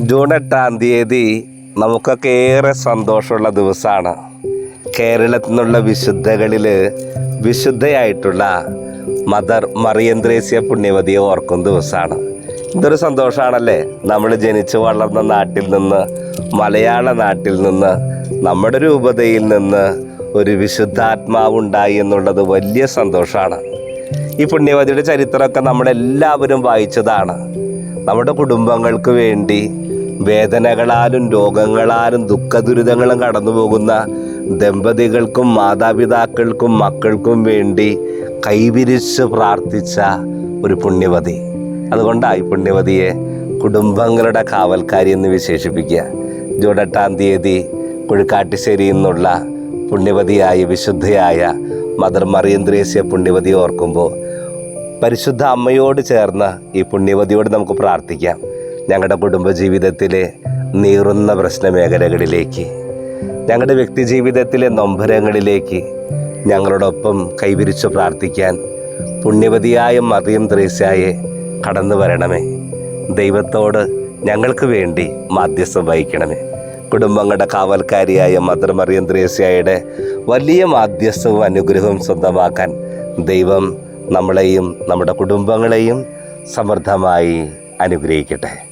June എട്ടാം തീയതി നമുക്കൊക്കെ ഏറെ സന്തോഷമുള്ള ദിവസമാണ്. കേരളത്തിൽ നിന്നുള്ള വിശുദ്ധകളിൽ വിശുദ്ധയായിട്ടുള്ള മദർ മറിയന്ത്രേസ്യ പുണ്യവതിയെ ഓർക്കുന്ന ദിവസമാണ്. ഇതൊരു സന്തോഷമാണല്ലേ? നമ്മൾ ജനിച്ചു വളർന്ന നാട്ടിൽ നിന്ന് മലയാള നാട്ടിൽ നിന്ന് നമ്മുടെ രൂപതയിൽ നിന്ന് ഒരു വിശുദ്ധാത്മാവുണ്ടായി എന്നുള്ളത് വലിയ സന്തോഷമാണ്. ഈ പുണ്യവതിയുടെ ചരിത്രമൊക്കെ നമ്മളെല്ലാവരും വായിച്ചതാണ്. നമ്മുടെ കുടുംബങ്ങൾക്ക് വേണ്ടി വേദനകളാലും രോഗങ്ങളാലും ദുഃഖദുരിതങ്ങളും കടന്നുപോകുന്ന ദമ്പതികൾക്കും മാതാപിതാക്കൾക്കും മക്കൾക്കും വേണ്ടി കൈവിരിച്ച് പ്രാർത്ഥിച്ച ഒരു പുണ്യവതി. അതുകൊണ്ടാണ് പുണ്യവതിയെ കുടുംബങ്ങളുടെ കാവൽക്കാരി എന്ന് വിശേഷിപ്പിക്കുക. ജൂൺ തീയതി കുഴിക്കാട്ടുശ്ശേരിയിൽ നിന്നുള്ള പുണ്യവതിയായ വിശുദ്ധയായ മദർ മറിയന്ത്രേസ്യ പുണ്യവതിയെ ഓർക്കുമ്പോൾ പരിശുദ്ധ അമ്മയോട് ചേർന്ന് ഈ പുണ്യവതിയോട് നമുക്ക് പ്രാർത്ഥിക്കാം. ഞങ്ങളുടെ കുടുംബജീവിതത്തിലെ നീറുന്ന പ്രശ്ന മേഖലകളിലേക്ക് ഞങ്ങളുടെ വ്യക്തിജീവിതത്തിലെ നൊമ്പരങ്ങളിലേക്ക് ഞങ്ങളോടൊപ്പം കൈവിരിച്ചു പ്രാർത്ഥിക്കാൻ പുണ്യവതിയായ മറിയം ത്രേസ്യായെ കടന്നു വരണമേ. ദൈവത്തോട് ഞങ്ങൾക്ക് വേണ്ടി മാധ്യസ്ഥം വഹിക്കണമേ. കുടുംബങ്ങളുടെ കാവൽക്കാരിയായ മദർ മറിയം ത്രേസ്യായുടെ വലിയ മാധ്യസ്ഥവും അനുഗ്രഹവും സ്വന്തമാക്കാൻ ദൈവം നമ്മളെയും നമ്മുടെ കുടുംബങ്ങളെയും സമൃദ്ധമായി അനുഗ്രഹിക്കട്ടെ.